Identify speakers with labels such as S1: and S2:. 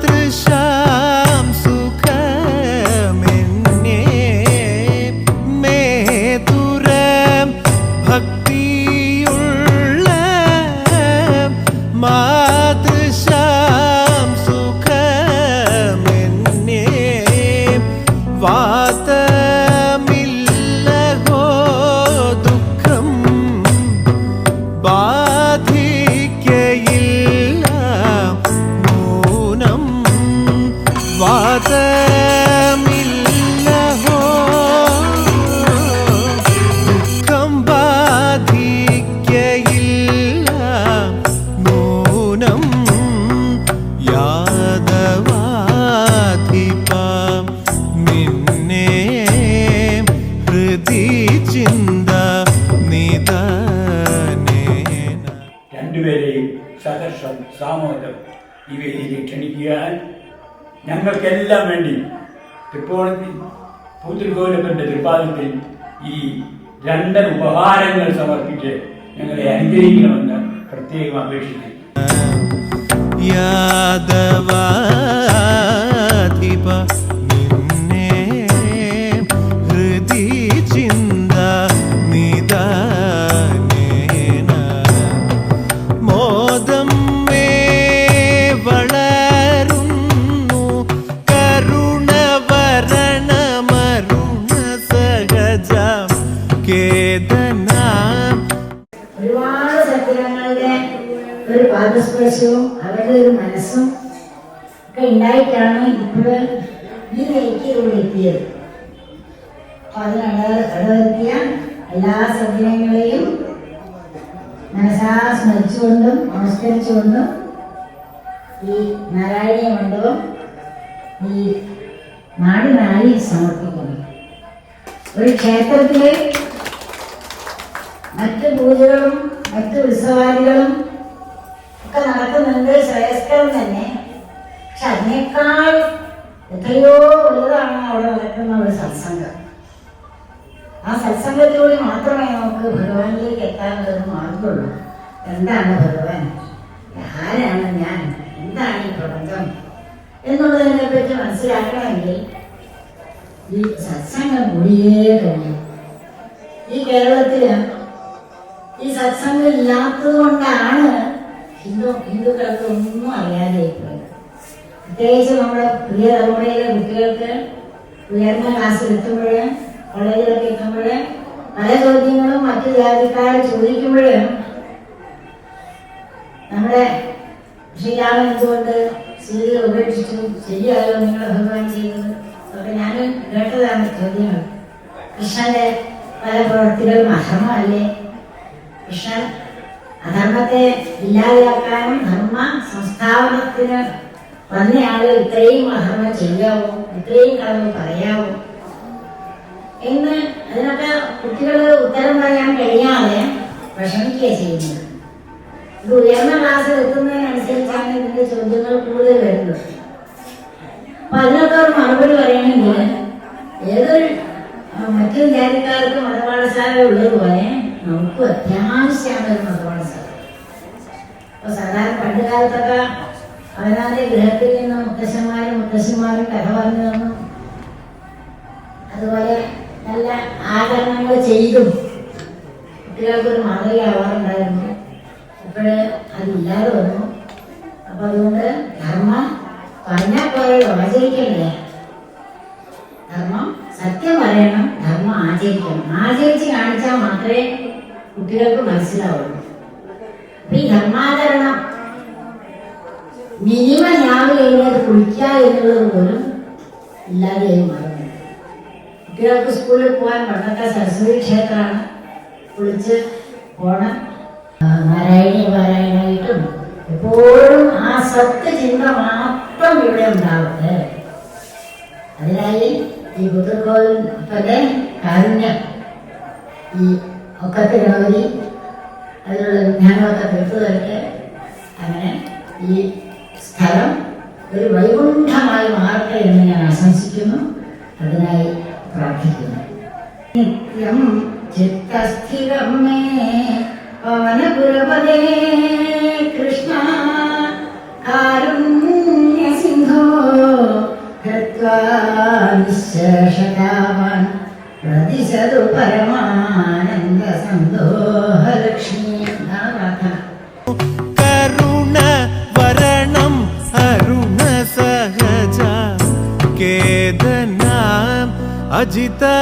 S1: trășa
S2: രണ്ടുപേരെയും സഹർഷം സാമോദം ഈ വേദിയിൽ ക്ഷണിക്കാൻ ഞങ്ങൾക്കെല്ലാം വേണ്ടി തൃപ്പോണത്തിൽ പൂത്തിരിക്കോലപ്പന്റെ തൃപ്പാദത്തിൽ ഈ രണ്ട് ഉപഹാരങ്ങൾ സമർപ്പിച്ച് ഞങ്ങളെ അനുഗ്രഹിക്കണമെന്ന് പ്രത്യേകം അപേക്ഷിക്കുന്നു.
S3: ഒരുപാട് സത്യങ്ങളുടെ ഒരു പാദസ്പർശവും അവരുടെ ഒരു മനസ്സും ഒക്കെ ഉണ്ടായിട്ടാണ് ഇപ്പോൾ ഈ ഇവിടെ എത്തിയത്. അപ്പൊ അതിന് എല്ലാ സജ്ജനങ്ങളെയും മനസ്സാ സ്മരിച്ചുകൊണ്ടും നമസ്കരിച്ചുകൊണ്ടും ഈ നാരായണീയ മണ്ഡപം ഈ നാടിനായി സമർപ്പിക്കുന്നു. ഒരു ക്ഷേത്രത്തിലെ മറ്റ് പൂജകളും മറ്റ് ഉത്സവാദികളും ഒക്കെ നടക്കുന്നുണ്ട് ശ്രേയസ്കരം തന്നെ. പക്ഷെ അതിനേക്കാൾ എത്രയോ വലുതാണ് അവിടെ നടക്കുന്ന ഒരു സത്സംഗം. ആ സത്സംഗത്തിലൂടെ മാത്രമേ നമുക്ക് ഭഗവാനിലേക്ക് എത്താനുള്ളത് മാർഗമുള്ളൂ. എന്താണ് ഭഗവാൻ? ആരാണ് ഞാൻ? എന്താണ് ഈ പ്രപഞ്ചം? എന്നുള്ളതിനെ പറ്റി മനസ്സിലാക്കണമെങ്കിൽ ഈ സത്സംഗം കൂടിയേ കഴിയും ഈ കേരളത്തിൽ ഈ സത്സംഗം ഇല്ലാത്തത് കൊണ്ടാണ് ഹിന്ദു ഹിന്ദുക്കൾക്ക് ഒന്നും അറിയാതെ പ്രത്യേകിച്ച് നമ്മുടെ പുതിയ തലമുറയിലെ കുട്ടികൾക്ക് ഉയർന്ന ക്ലാസ്സിൽ എത്തുമ്പോൾ കോളേജിലൊക്കെ എത്തുമ്പോൾ പല ചോദ്യങ്ങളും മറ്റു ജാതിക്കാർ ചോദിക്കുമ്പോൾ നമ്മുടെ ശ്രീരാമൻ എന്തുകൊണ്ട് സീതയെ ഉപേക്ഷിച്ചു? ശരിയായോ നിങ്ങളെ ഭഗവാൻ ചെയ്യുന്നത്? അതൊക്കെ ഞാൻ കേട്ടതാണ് ചോദ്യങ്ങൾ. കൃഷ്ണന്റെ പല പ്രവൃത്തികളും അധർമ്മമല്ലേ? കൃഷ്ണൻ അധർമ്മത്തെ ഇല്ലാതെയാക്കാനും ധർമ്മ സംസ്ഥാപനത്തിന് വന്നയാൾ ഇത്രയും അധർമ്മം ചെയ്യാവോ ഇത്രയും കളവ് പറയാവോ എന്ന് അതിനൊക്കെ കുട്ടികൾ ഉത്തരം പറയാൻ കഴിയാതെ വിഷമിക്കുക ചെയ്യുന്നത്. ഇത് ഉയർന്ന ക്ലാസ്സിൽ എത്തുന്നതിനനുസരിച്ചാണ് ഇതിന്റെ ചോദ്യങ്ങൾ കൂടുതൽ വരുന്നത്. അപ്പൊ അതിനൊക്കെ ഒരു മറുപടി പറയണമെങ്കിൽ ഏതൊരു മറ്റു ജാതിക്കാർക്കും മതപാഠശാല ഉള്ളതുപോലെ നമുക്ക് അത്യാവശ്യമാണ് ഒരു മതപാഠശാല അപ്പൊ സാധാരണ പണ്ട് കാലത്തൊക്കെ അവനാന്റെ ഗൃഹത്തിൽ നിന്ന് മുത്തശ്ശന്മാരും മുത്തശ്ശിമാരും കഥ പറഞ്ഞു തന്നു. അതുപോലെ നല്ല ആചരണങ്ങൾ ചെയ്തും കുട്ടികൾക്കൊരു മാതൃകയാവാറുണ്ടായിരുന്നു ഇപ്പോഴ് അതില്ലാതെ വന്നു. അപ്പൊ അതുകൊണ്ട് ധർമ്മം പറഞ്ഞാൽ പോലെ ആചരിക്കണ്ടേ? ധർമ്മം സത്യം പറയണം ധർമ്മം ആചരിക്കണം. ആചരിച്ച് കാണിച്ചാൽ മാത്രമേ കുട്ടികൾക്ക് മനസ്സിലാവുള്ളൂ. ഈ ധർമാചരണം മിനിമം രാവിലെ എഴുന്നേറ്റ് കുളിക്കുക എന്നുള്ളത് പോലും ഇല്ലാതെയായി മാറുന്നു. കുട്ടികൾക്ക് സ്കൂളിൽ പോകാൻ പണ്ടത്തെ സരസ്വതി ക്ഷേത്രമാണ്. കുളിച്ച് പോണം. നാരായണി പാരായണമായിട്ടും എപ്പോഴും ആ സത്യ ചിന്ത മാത്രം ഇവിടെ ഉണ്ടാവട്ടെ. അതിനായി ഈ ബുദ്ധക്കോവിലെ കാരുണ്യം ഈ ഒക്കത്തെ ഗണപതി അതിനുള്ള വിജ്ഞാനമൊക്കെ തീർത്തു തരട്ടെ അങ്ങനെ ഈ സ്ഥലം ഒരു വൈകുണ്ഠമായി മാറട്ടെ എന്ന് ഞാൻ ആശംസിക്കുന്നു. അതിനായി പ്രാർത്ഥിക്കുന്നു. നിത്യം ചിത്തസ്ഥിരം പവനപുരപദേ കൃഷ്ണ കാരുണ്യ ഹൃത്വാ നിശേഷതാവാൻ ప్రతిశదు పరమానంద సందోహలక్ష్మీ
S1: ప్రార్థన కరుణ వరణం అరుణ సహజ కేదనా అజితా